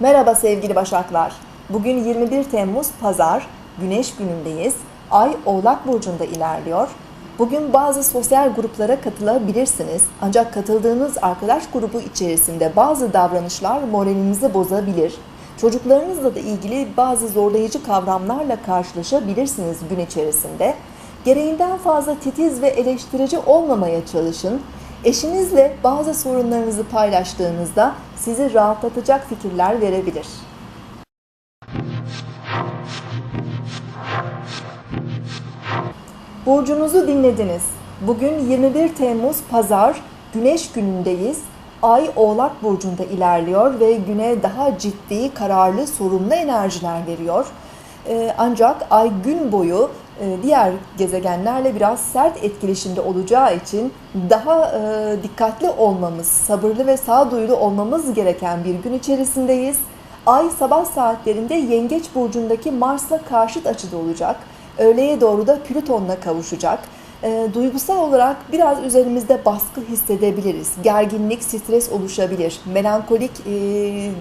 Merhaba sevgili Başaklar. Bugün 21 Temmuz Pazar, Güneş günündeyiz. Ay Oğlak Burcu'nda ilerliyor. Bugün bazı sosyal gruplara katılabilirsiniz. Ancak katıldığınız arkadaş grubu içerisinde bazı davranışlar moralinizi bozabilir. Çocuklarınızla da ilgili bazı zorlayıcı kavramlarla karşılaşabilirsiniz gün içerisinde. Gereğinden fazla titiz ve eleştirici olmamaya çalışın. Eşinizle bazı sorunlarınızı paylaştığınızda sizi rahatlatacak fikirler verebilir. Burcunuzu dinlediniz. Bugün 21 Temmuz Pazar, Güneş günündeyiz. Ay Oğlak Burcu'nda ilerliyor ve güne daha ciddi, kararlı, sorumlu enerjiler veriyor. Ee, Ancak ay gün boyu e, diğer gezegenlerle biraz sert etkileşimde olacağı için daha e, dikkatli olmamız, sabırlı ve sağduyulu olmamız gereken bir gün içerisindeyiz. Ay sabah saatlerinde Yengeç burcundaki Mars'la karşıt açıda olacak. Öğleye doğru da Plüton'la kavuşacak. E, duygusal olarak biraz üzerimizde baskı hissedebiliriz. Gerginlik, stres oluşabilir. Melankolik e,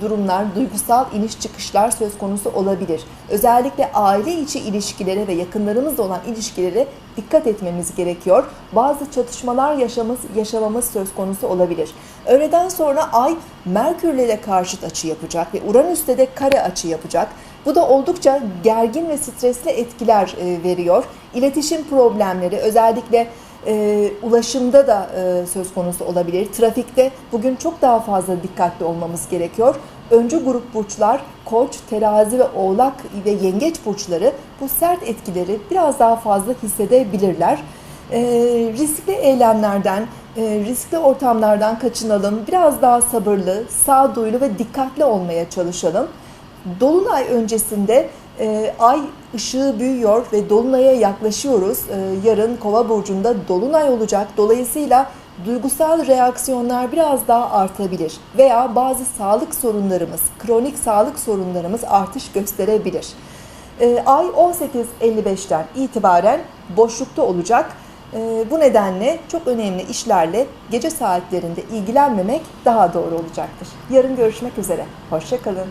durumlar, duygusal iniş çıkışlar söz konusu olabilir. Özellikle aile içi ilişkilere ve yakınlarımızla olan ilişkilere dikkat etmemiz gerekiyor. Bazı çatışmalar yaşamamız, yaşamamız söz konusu olabilir. Öğleden sonra Ay Merkürle de karşıt açı yapacak ve Uranüs'te de kare açı yapacak. Bu da oldukça gergin ve stresli etkiler e, veriyor. İletişim problemleri özellikle e, ulaşımda da e, söz konusu olabilir. Trafikte bugün çok daha fazla dikkatli olmamız gerekiyor. Öncü grup burçlar Koç, Terazi ve Oğlak ve Yengeç burçları bu sert etkileri biraz daha fazla hissedebilirler. E, riskli eylemlerden, e, riskli ortamlardan kaçınalım. Biraz daha sabırlı, sağduyulu ve dikkatli olmaya çalışalım. Dolunay öncesinde e, ay ışığı büyüyor ve dolunaya yaklaşıyoruz. E, yarın Kova burcunda dolunay olacak. Dolayısıyla duygusal reaksiyonlar biraz daha artabilir veya bazı sağlık sorunlarımız, kronik sağlık sorunlarımız artış gösterebilir. E, ay 18.55'ten itibaren boşlukta olacak. E, bu nedenle çok önemli işlerle gece saatlerinde ilgilenmemek daha doğru olacaktır. Yarın görüşmek üzere. Hoşçakalın.